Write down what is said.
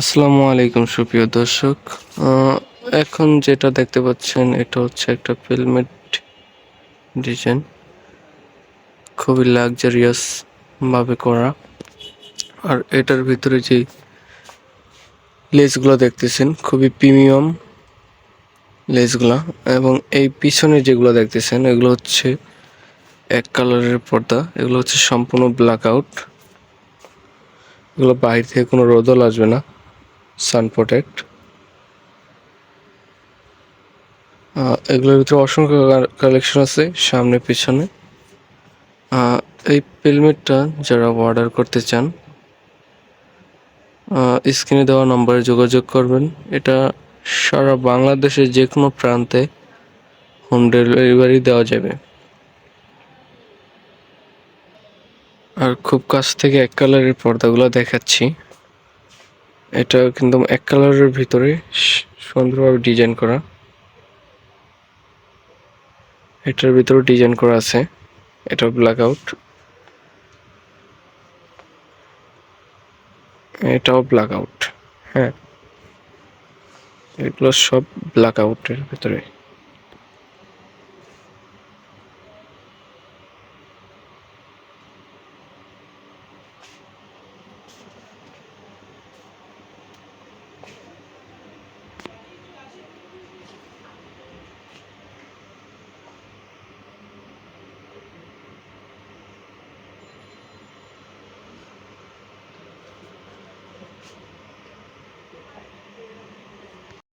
আসসালামু আলাইকুম, সুপ্রিয় দর্শক। এখন যেটা দেখতে পাচ্ছেন, এটা হচ্ছে একটা ফিল্মেট ডিজাইন। খুবই লাক্সারিয়াস ভাবে করা। আর এটার ভিতরে যে লেসগুলো দেখতেছেন, খুবই প্রিমিয়াম লেসগুলা। এবং এই পিছনে যেগুলো দেখতেছেন, এগুলো হচ্ছে এক কালারের পর্দা। এগুলো হচ্ছে সম্পূর্ণ ব্ল্যাক আউট। এগুলো বাইরে থেকে কোনো রোদল আসবে না। Sun protect. এগুলোর ভিতরে অসংখ্য কালেকশন আছে, সামনে, পিছনে। এই হেলমেটটা যারা অর্ডার করতে চান স্ক্রিনে দেওয়া নম্বরে যোগাযোগ করবেন। এটা সারা বাংলাদেশের যে কোনো প্রান্তে হোম ডেলিভারি দেওয়া যাবে। আর খুব কাছ থেকে এক কালারের পর্দাগুলো দেখাচ্ছি। এটা কিন্তু এক কালারের ভিতরে সুন্দরভাবে ডিজাইন করা। এটার ভিতরে ডিজাইন করা আছে। এটা ব্ল্যাক আউট এটাও ব্ল্যাক আউট হ্যাঁ। এগুলো সব ব্ল্যাক আউটের ভিতরে।